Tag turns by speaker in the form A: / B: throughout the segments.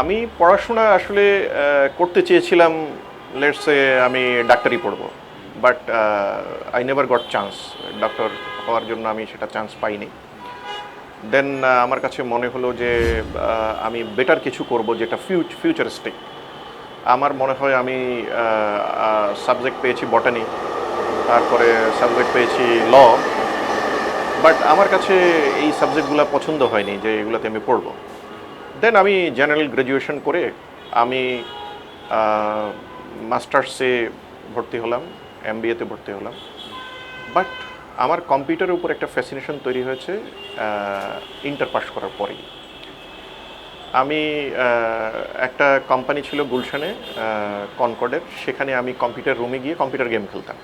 A: আমি পড়াশোনা আসলে করতে চেয়েছিলাম লেটসে আমি ডাক্তারি পড়ব but I never got chance doctor হওয়ার জন্য আমি সেটা চান্স পাইনি। দেন আমার কাছে মনে হলো যে আমি বেটার কিছু করব যেটা ফিউচ ফিউচারিস্টিক আমার মনে হয় আমি সাবজেক্ট পেয়েছি বটানি তারপরে সাবজেক্ট পেয়েছি ল বাট আমার কাছে এই সাবজেক্টগুলো পছন্দ হয়নি যে এগুলোতে আমি পড়ব। দেন আমি জেনারেল গ্র্যাজুয়েশন করে আমি মাস্টার্সে ভর্তি হলাম এম তে ভর্তি হলাম। বাট আমার কম্পিউটারের উপর একটা ফ্যাসিনেশন তৈরি হয়েছে ইন্টার পাস করার পরেই। আমি একটা কোম্পানি ছিল গুলশানে কনকর্ডের সেখানে আমি কম্পিউটার রুমে গিয়ে কম্পিউটার গেম খেলতাম।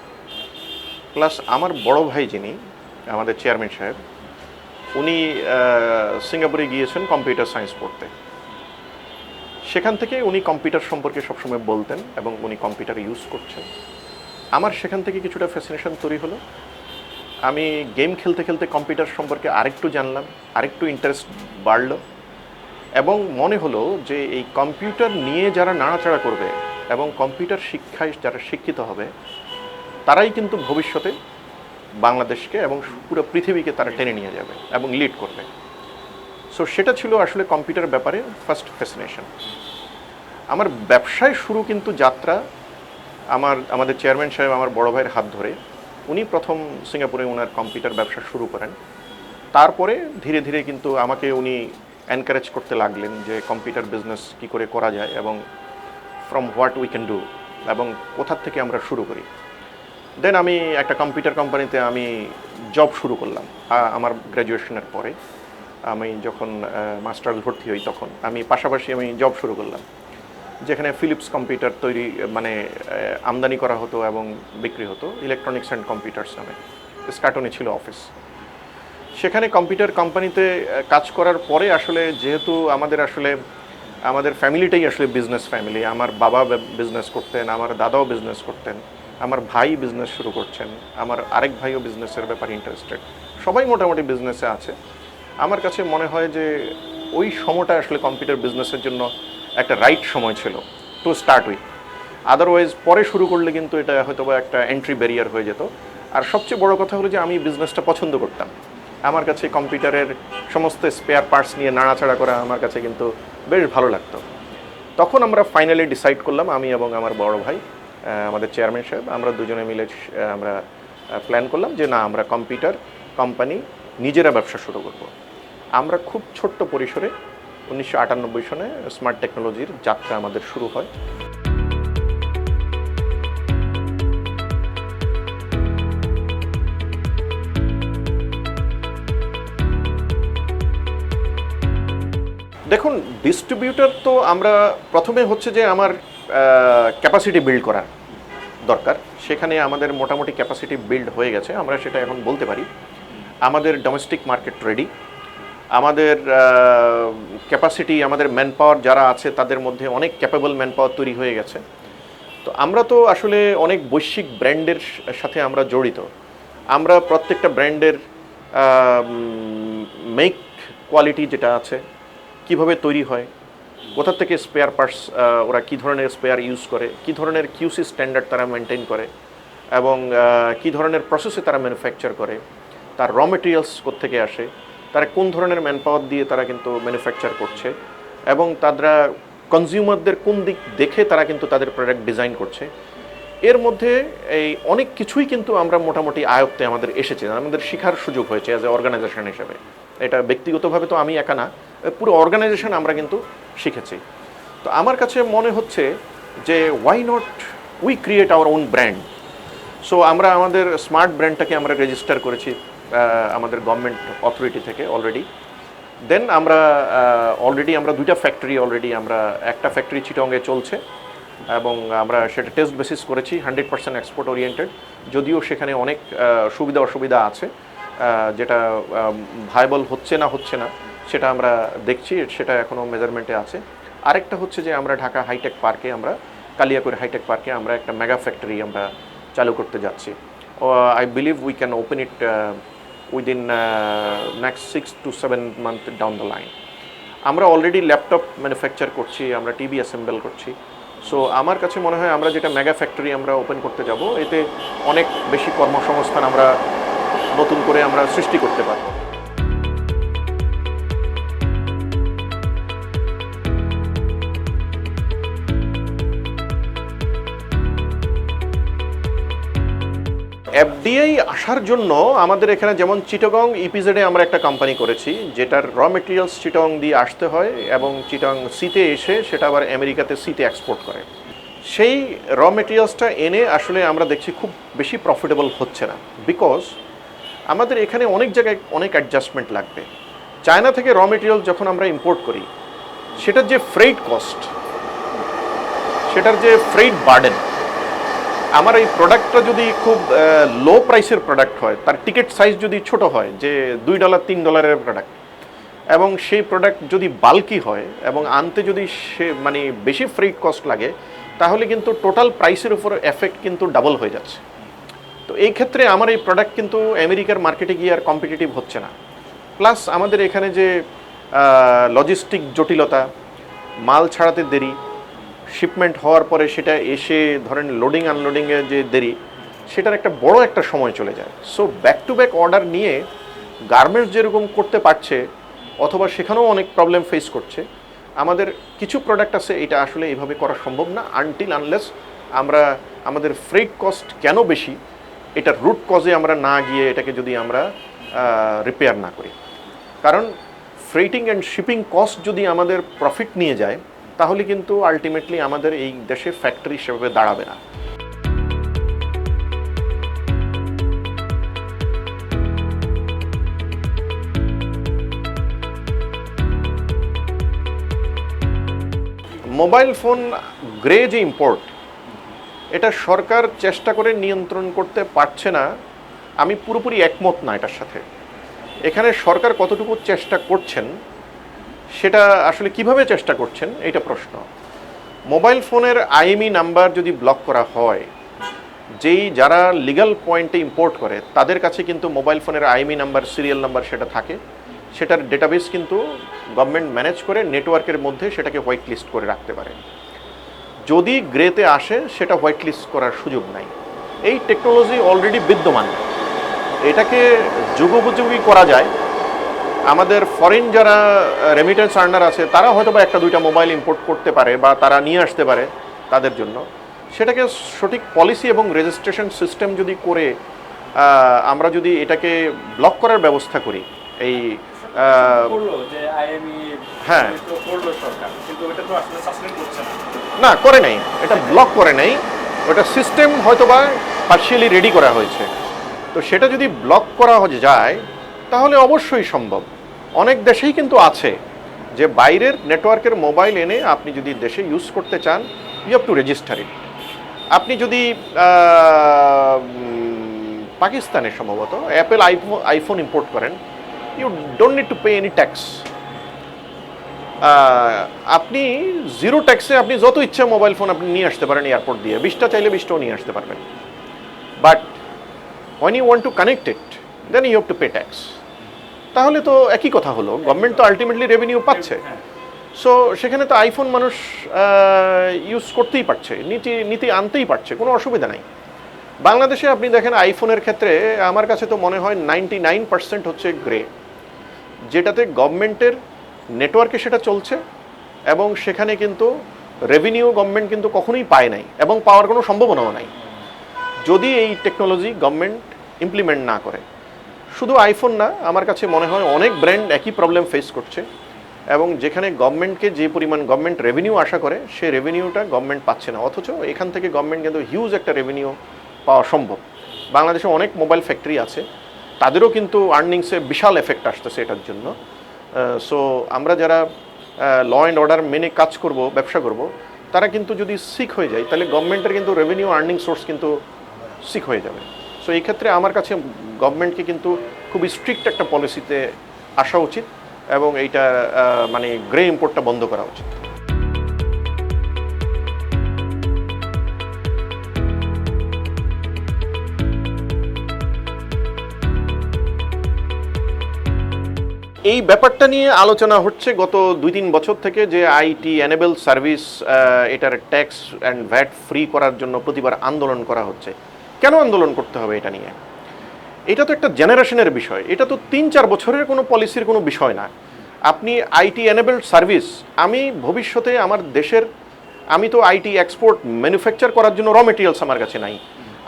A: প্লাস আমার বড় ভাই যিনি, আমাদের চেয়ারম্যান সাহেব উনি সিঙ্গাপুরে গিয়েছেন কম্পিউটার সায়েন্স পড়তে। সেখান থেকে উনি কম্পিউটার সম্পর্কে সবসময় বলতেন এবং উনি কম্পিউটার ইউজ করছেন। আমার সেখান থেকে কিছুটা ফ্যাসিনেশন তৈরি হলো। আমি গেম খেলতে খেলতে কম্পিউটার সম্পর্কে আরেকটু জানলাম, আরেকটু ইন্টারেস্ট বাড়লো এবং মনে হলো যে এই কম্পিউটার নিয়ে যারা নাড়াচাড়া করবে এবং কম্পিউটার শিক্ষায় যারা শিক্ষিত হবে, তারাই কিন্তু ভবিষ্যতে বাংলাদেশকে এবং পুরো পৃথিবীকে তারা টেনে নিয়ে যাবে এবং লিড করবে। সো সেটা ছিল আসলে কম্পিউটার ব্যাপারে ফার্স্ট ফ্যাসিনেশন আমার ব্যবসায় শুরু কিন্তু যাত্রা আমার আমাদের চেয়ারম্যান সাহেব আমার বড় ভাইয়ের হাত ধরে উনি প্রথম সিঙ্গাপুরে ওনার কম্পিউটার ব্যবসা শুরু করেন। তারপরে ধীরে ধীরে কিন্তু আমাকে উনি এনকারেজ করতে লাগলেন যে কম্পিউটার বিজনেস কি করে করা যায় এবং from what we can do এবং কোথার থেকে আমরা শুরু করি। দেন আমি একটা কম্পিউটার কোম্পানিতে আমি জব শুরু করলাম আমার গ্র্যাজুয়েশনের পরে। আমি যখন মাস্টার্স ভর্তি হই তখন, আমি পাশাপাশি আমি জব শুরু করলাম। যেখানে ফিলিপস কম্পিউটার তৈরি মানে আমদানি করা হতো এবং বিক্রি হতো ইলেকট্রনিক্স অ্যান্ড কম্পিউটার্স নামে। স্কাটনে ছিল অফিস সেখানে কম্পিউটার কোম্পানিতে কাজ করার পরে আসলে যেহেতু আমাদের আসলে, আমাদের ফ্যামিলিটাই আসলে বিজনেস ফ্যামিলি আমার বাবা বিজনেস করতেন, আমার দাদাও বিজনেস করতেন। আমার ভাই বিজনেস শুরু করছেন, আমার আরেক ভাইও বিজনেসের ব্যাপারে ইন্টারেস্টেড সবাই মোটামুটি বিজনেসে আছে। আমার কাছে মনে হয় যে ওই সময়টা আসলে কম্পিউটার বিজনেসের জন্য একটা রাইট সময় ছিল টু স্টার্ট উইথ আদারওয়াইজ পরে শুরু করলে কিন্তু এটা হয়তো বা একটা এন্ট্রি ব্যারিয়ার হয়ে যেত। আর সবচেয়ে বড় কথা হলো যে আমি বিজনেসটা পছন্দ করতাম। আমার কাছে কম্পিউটারের সমস্ত স্পেয়ার পার্টস নিয়ে নাড়াচাড়া করা আমার কাছে কিন্তু বেশ ভালো লাগতো। তখন আমরা ফাইনালি ডিসাইড করলাম, আমি এবং আমার বড় ভাই আমাদের চেয়ারম্যান সাহেব, আমরা দুজনে মিলে আমরা প্ল্যান করলাম যে না, আমরা কম্পিউটার কোম্পানি নিজেরা ব্যবসা শুরু করব। আমরা খুব ছোট্ট পরিসরে উনিশশো আটানব্বই সনে স্মার্ট টেকনোলজির যাত্রা আমাদের শুরু হয়। দেখুন ডিস্ট্রিবিউটার তো আমরা প্রথমে হচ্ছে যে আমার ক্যাপাসিটি বিল্ড করার দরকার। সেখানে আমাদের মোটামুটি ক্যাপাসিটি বিল্ড হয়ে গেছে। আমরা সেটা এখন বলতে পারি। আমাদের ডোমেস্টিক মার্কেট রেডি আমাদের ক্যাপাসিটি আমাদের ম্যান পাওয়ার যারা আছে, তাদের মধ্যে অনেক ক্যাপেবল ম্যান পাওয়ার তৈরি হয়ে গেছে। তো আমরা তো আসলে অনেক বৈশ্বিক ব্র্যান্ডের সাথে আমরা জড়িত। আমরা প্রত্যেকটা ব্র্যান্ডের মেক কোয়ালিটি যেটা আছে, কীভাবে তৈরি হয় কোথা থেকে স্পেয়ার পার্টস ওরা কী ধরনের স্পেয়ার ইউজ করে, কী ধরনের কিউসি স্ট্যান্ডার্ড তারা মেনটেন করে এবং কী ধরনের প্রসেসে তারা ম্যানুফ্যাকচার করে, তার র মেটেরিয়ালস থেকে আসে, তারা কোন ধরনের ম্যান পাওয়ার দিয়ে তারা কিন্তু ম্যানুফ্যাকচার করছে এবং তারা কনজিউমারদের কোন দিক দেখে তারা কিন্তু তাদের প্রোডাক্ট ডিজাইন করছে। এর মধ্যে এই অনেক কিছুই কিন্তু আমরা মোটামুটি আয়ত্তে আমাদের এসেছে, আমাদের শেখার সুযোগ হয়েছে অ্যাজ এ অর্গানাইজেশন হিসেবে। এটা ব্যক্তিগতভাবে তো আমি একা না, পুরো অর্গানাইজেশন আমরা কিন্তু শিখেছি। তো আমার কাছে মনে হচ্ছে যে why not we create our own brand so আমরা আমাদের স্মার্ট ব্র্যান্ডটাকে আমরা রেজিস্টার করেছি আমাদের গভর্নমেন্ট অথরিটি থেকে অলরেডি দেন আমরা অলরেডি আমরা দুইটা ফ্যাক্টরি অলরেডি আমরা, একটা ফ্যাক্টরি চিটংয়ে চলছে এবং আমরা সেটা টেস্ট বেসিস করেছি হান্ড্রেড পার্সেন্ট এক্সপোর্ট ওরিয়েন্টেড যদিও সেখানে অনেক সুবিধা অসুবিধা আছে যেটা ভাইবল হচ্ছে না হচ্ছে না। সেটা আমরা দেখছি, সেটা এখনও মেজারমেন্টে আছে। আরেকটা হচ্ছে যে আমরা ঢাকা হাইটেক পার্কে আমরা কালিয়াকুড়ি হাইটেক পার্কে আমরা একটা মেগা ফ্যাক্টরি আমরা চালু করতে যাচ্ছি। I believe we can open it within next six to seven month down the line আমরা অলরেডি ল্যাপটপ ম্যানুফ্যাকচার করছি, আমরা টিভি অ্যাসেম্বল করছি। সো আমার কাছে মনে হয় আমরা যেটা মেগা ফ্যাক্টরি আমরা ওপেন করতে যাব, এতে অনেক বেশি কর্মসংস্থান আমরা নতুন করে আমরা সৃষ্টি করতে পারব। এফডিআই আসার জন্য আমাদের এখানে যেমন চিটগং ইপিজেডে আমরা একটা কোম্পানি করেছি, যেটার র মেটেরিয়ালস চিটং দিয়ে আসতে হয় এবং চিটং সিতে এসে সেটা আবার আমেরিকাতে সিতে এক্সপোর্ট করে। সেই র মেটেরিয়ালসটা এনে আসলে আমরা দেখছি খুব বেশি প্রফিটেবল হচ্ছে না বিকজ আমাদের এখানে অনেক জায়গায় অনেক অ্যাডজাস্টমেন্ট লাগবে। চায়না থেকে র মেটেরিয়াল যখন আমরা ইম্পোর্ট করি, সেটার যে ফ্রেইট কস্ট সেটার যে ফ্রেইট বার্ডেন আমার এই প্রোডাক্টটা যদি খুব লো প্রাইসের প্রোডাক্ট হয়, তার টিকিট সাইজ যদি ছোট হয়, যে দুই ডলার তিন ডলারের প্রোডাক্ট এবং সেই প্রোডাক্ট যদি বাল্কি হয়, এবং আনতে যদি সে মানে বেশি ফ্রেড কস্ট লাগে, তাহলে কিন্তু টোটাল প্রাইসের উপর এফেক্ট কিন্তু ডাবল হয়ে যাচ্ছে। তো এই ক্ষেত্রে আমার এই প্রোডাক্ট কিন্তু আমেরিকার মার্কেটে গিয়ে আর কম্পিটিটিভ হচ্ছে না। প্লাস আমাদের এখানে যে লজিস্টিক জটিলতা, মাল ছাড়াতে দেরি শিপমেন্ট হওয়ার পরে সেটা এসে ধরেন লোডিং আনলোডিংয়ে যে দেরি, সেটার একটা বড় একটা সময় চলে যায়। So back to back order নিয়ে গার্মেন্টস যেরকম করতে পারছে, অথবা সেখানেও অনেক প্রবলেম ফেস করছে, আমাদের কিছু প্রোডাক্ট আছে, এটা আসলে এইভাবে করা সম্ভব না আনটিল আনলেস আমরা, আমাদের ফ্রেড কস্ট কেন বেশি, এটার রুট কজে আমরা না গিয়ে এটাকে যদি আমরা রিপেয়ার না করি। কারণ ফ্রেটিং অ্যান্ড শিপিং কস্ট যদি আমাদের প্রফিট নিয়ে যায় তাহলে কিন্তু আলটিমেটলি আমাদের এই দেশে ফ্যাক্টরি সেভাবে দাঁড়াবে না। মোবাইল ফোন গ্রে যে ইম্পোর্ট। এটা সরকার চেষ্টা করে নিয়ন্ত্রণ করতে পারছে না। আমি পুরোপুরি একমত না এটার সাথে। এখানে সরকার কতটুকু চেষ্টা করছেন সেটা আসলে কীভাবে চেষ্টা করছেন? এটা প্রশ্ন। মোবাইল ফোনের আইএমই নাম্বার যদি ব্লক করা হয়, যেই যারা লিগ্যাল পয়েন্টে ইম্পোর্ট করে, তাদের কাছে কিন্তু মোবাইল ফোনের আইএমই নাম্বার সিরিয়াল নাম্বার সেটা থাকে। সেটার ডেটাবেস কিন্তু গভর্নমেন্ট ম্যানেজ করে নেটওয়ার্কের মধ্যে সেটাকে হোয়াইট লিস্ট করে রাখতে পারে। যদি গ্রেতে আসে, সেটা হোয়াইট লিস্ট করার সুযোগ নাই। এই টেকনোলজি অলরেডি বিদ্যমান। এটাকে যুগোপযোগী করা যায়। আমাদের ফরেন যারা রেমিটেন্স আর্নার আছে তারা হয়তো বা একটা দুইটা মোবাইল ইম্পোর্ট করতে পারে বা তারা নিয়ে আসতে পারে তাদের জন্য। সেটাকে সঠিক পলিসি এবং রেজিস্ট্রেশন সিস্টেম যদি করে আমরা যদি এটাকে ব্লক করার ব্যবস্থা করি এই হ্যাঁ।
B: না।
A: করে নাই। এটা ব্লক করে নাই। ওটা সিস্টেম হয়তো বা পার্শিয়ালি রেডি করা হয়েছে। তো সেটা যদি ব্লক করা হয়ে যায় তাহলে অবশ্যই সম্ভব। অনেক দেশেই কিন্তু আছে যে বাইরের নেটওয়ার্কের মোবাইল এনে আপনি যদি দেশে ইউজ করতে চান you have to register it আপনি যদি পাকিস্তানে সম্ভবত অ্যাপেল আইফোন আইফোন ইম্পোর্ট করেন you don't need to pay any tax আপনি জিরো ট্যাক্সে আপনি যত ইচ্ছা মোবাইল ফোন আপনি নিয়ে আসতে পারেন এয়ারপোর্ট দিয়ে। বিশটা চাইলে বিশটাও নিয়ে আসতে পারবেন। But when you want to connect it then you have to pay tax তাহলে তো একই কথা হলো। গভর্নমেন্ট তো আলটিমেটলি রেভিনিউ পাচ্ছে। সো সেখানে তো আইফোন মানুষ ইউজ করতেই পারছে, নীতি নীতি আনতেই পারছে, কোনো অসুবিধা নাই। বাংলাদেশে আপনি দেখেন আইফোনের ক্ষেত্রে আমার কাছে তো মনে হয় নাইনটি নাইন পার্সেন্ট হচ্ছে গ্রে যেটাতে গভর্নমেন্টের নেটওয়ার্কে সেটা চলছে এবং সেখানে কিন্তু রেভিনিউ গভর্নমেন্ট কিন্তু কখনোই পায় নাই এবং পাওয়ার কোনো সম্ভাবনাও নাই। যদি এই টেকনোলজি গভর্নমেন্ট ইমপ্লিমেন্ট না করে শুধু আইফোন না, আমার কাছে মনে হয় অনেক ব্র্যান্ড একই প্রবলেম ফেস করছে এবং যেখানে গভর্নমেন্টকে যে পরিমাণ গভর্নমেন্ট রেভিনিউ আশা করে সেই রেভিনিউটা গভর্নমেন্ট পাচ্ছে না। অথচ এখান থেকে গভর্নমেন্ট কিন্তু হিউজ একটা রেভিনিউ পাওয়া সম্ভব। বাংলাদেশে অনেক মোবাইল ফ্যাক্টরি আছে, তাদেরও কিন্তু আর্নিংসে বিশাল এফেক্ট আসতেছে এটার জন্য। সো আমরা যারা ল অ্যান্ড অর্ডার মেনে কাজ করব, ব্যবসা করব, তারা কিন্তু যদি সিক হয়ে যায়, তাহলে গভর্নমেন্টের কিন্তু রেভিনিউ আর্নিং সোর্স কিন্তু সিক হয়ে যাবে। সো এই ক্ষেত্রে আমার কাছে গভর্নমেন্টকে কিন্তু খুব স্ট্রিক্ট একটা পলিসিতে আসা উচিত এবং এইটা মানে গ্রে ইম্পোর্টটা বন্ধ করা উচিত। এই ব্যাপারটা নিয়ে আলোচনা হচ্ছে গত দুই তিন বছর থেকে যে আইটি এনেবল সার্ভিস এটার ট্যাক্স অ্যান্ড ভ্যাট ফ্রি করার জন্য প্রতিবার আন্দোলন করা হচ্ছে। কেন আন্দোলন করতে হবে এটা নিয়ে? এটা তো একটা জেনারেশনের বিষয়। এটা তো তিন চার বছরের কোনো পলিসির কোনো বিষয় না। আপনি আইটি এনেবলড সার্ভিস, আমি ভবিষ্যতে আমার দেশের, আমি তো আইটি এক্সপোর্ট ম্যানুফ্যাকচার করার জন্য র মেটেরিয়ালস আমার কাছে নাই।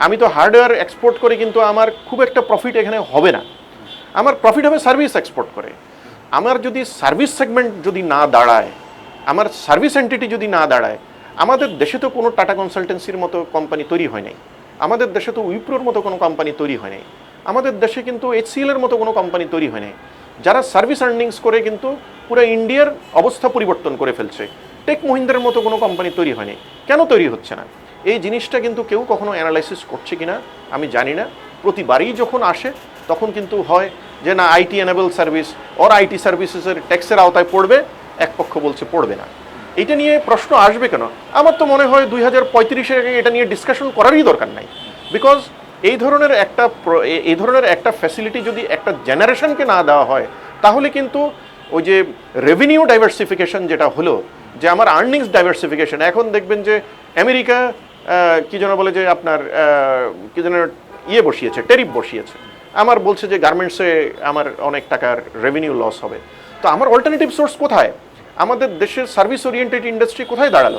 A: আমি তো হার্ডওয়্যার এক্সপোর্ট করে কিন্তু আমার খুব একটা প্রফিট এখানে হবে না। আমার প্রফিট হবে সার্ভিস এক্সপোর্ট করে। আমার যদি সার্ভিস সেগমেন্ট যদি না দাঁড়ায়, আমার সার্ভিস এন্টিটি যদি না দাঁড়ায়, আমাদের দেশে তো কোনো টাটা কনসালটেন্সির মতো কোম্পানি তৈরি হয় নাই। আমাদের দেশে তো উইপ্রোর মতো কোনো কোম্পানি তৈরি হয় নাই। আমাদের দেশে কিন্তু এইচসিএল এর মতো কোনো কোম্পানি তৈরি হয় নাই। যারা সার্ভিস আর্নিংস করে কিন্তু পুরো ইন্ডিয়ার অবস্থা পরিবর্তন করে ফেলছে। টেক মহিন্দ্রার মতো কোনো কোম্পানি তৈরি হয়নি কেন তৈরি হচ্ছে না? এই জিনিসটা কিন্তু কেউ কখনো অ্যানালাইসিস করছে কিনা, আমি জানি না। প্রতিবারই যখন আসে, তখন কিন্তু হয় যে না আইটি এনেবল সার্ভিস ওর আইটি সার্ভিসেসের ট্যাক্সের আওতায় পড়বে, এক পক্ষ বলছে পড়বে না। এটা নিয়ে প্রশ্ন আসবে কেন? আমার তো মনে হয় দুই হাজার পঁয়ত্রিশের আগে এটা নিয়ে ডিসকাশন করারই দরকার নাই। বিকজ এই ধরনের একটা এই ধরনের একটা ফ্যাসিলিটি যদি একটা জেনারেশনকে না দেওয়া হয়, তাহলে কিন্তু ওই যে রেভিনিউ ডাইভার্সিফিকেশন যেটা হলো, যে আমার আর্নিংস ডাইভার্সিফিকেশন এখন দেখবেন যে আমেরিকা কি যেন বলে যে আপনার কী যেন ইয়ে বসিয়েছে টেরিফ বসিয়েছে। আমার বলছে যে গার্মেন্টসে আমার অনেক টাকার রেভিনিউ লস হবে। তো আমার অল্টারনেটিভ সোর্স কোথায়? আমাদের দেশের সার্ভিস ওরিয়েন্টেড ইন্ডাস্ট্রি কোথায় দাঁড়াল?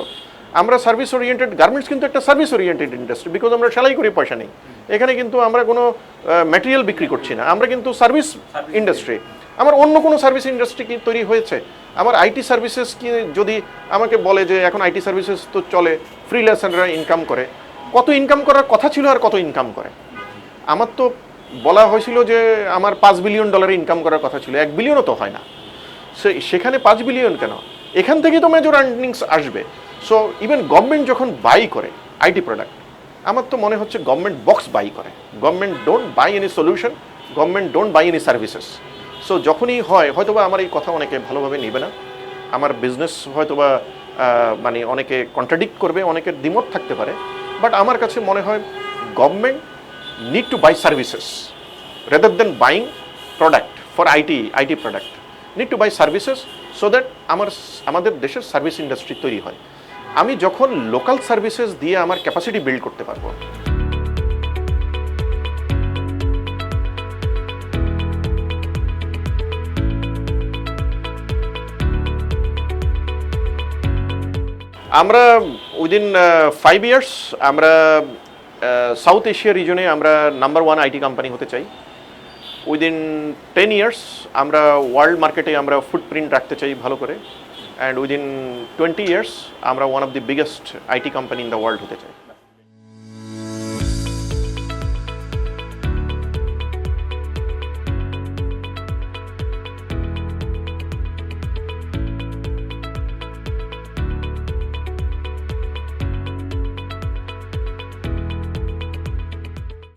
A: আমরা সার্ভিস ওরিয়েন্টেড গার্মেন্টস কিন্তু একটা সার্ভিস ওরিয়েন্টেড ইন্ডাস্ট্রি বিকজ আমরা সেলাই করি, পয়সা নেই। এখানে কিন্তু আমরা কোনো ম্যাটেরিয়াল বিক্রি করছি না। আমরা কিন্তু সার্ভিস ইন্ডাস্ট্রি আমার অন্য কোনো সার্ভিস ইন্ডাস্ট্রি কি তৈরি হয়েছে? আমার আইটি সার্ভিসেস কি যদি আমাকে বলে যে এখন আইটি সার্ভিসেস তো চলে ফ্রিল্যান্সাররা ইনকাম করে, কত ইনকাম করার কথা ছিল আর কত ইনকাম করে? আমার তো বলা হয়েছিল যে আমার পাঁচ বিলিয়ন ডলার ইনকাম করার কথা ছিল। এক বিলিয়নও তো হয় না। সে সেখানে পাঁচ বিলিয়ন কেন? এখান থেকেই তো মেজর আর্নিংস আসবে। সো ইভেন গভর্নমেন্ট যখন বাই করে আইটি প্রোডাক্ট আমার তো মনে হচ্ছে গভর্নমেন্ট বক্স বাই করে। Government don't buy any solution government don't buy any services so যখনই হয় হয়তোবা আমার এই কথা অনেকে ভালোভাবে নেবে না। আমার বিজনেস হয়তোবা মানে অনেকে কন্ট্রাডিক্ট করবে অনেকের দ্বিমত থাকতে পারে। বাট আমার কাছে মনে হয় government need to buy services rather than buying product for IT, IT product, need to buy services so that আমার, আমাদের দেশের সার্ভিস ইন্ডাস্ট্রি তৈরি হয়। আমি যখন লোকাল সার্ভিসেস দিয়ে আমার ক্যাপাসিটি বিল্ড করতে পারব। আমরা উইদিন ফাইভ ইয়ার্স আমরা সাউথ এশিয়া রিজনে আমরা নাম্বার ওয়ান আইটি কোম্পানি হতে চাই। উইদিন টেন ইয়ার্স আমরা ওয়ার্ল্ড মার্কেটে আমরা ফুটপ্রিন্ট রাখতে চাই ভালো করে। অ্যান্ড উইদিন টোয়েন্টি ইয়ার্স আমরা one of the biggest IT company in the world হতে চাই।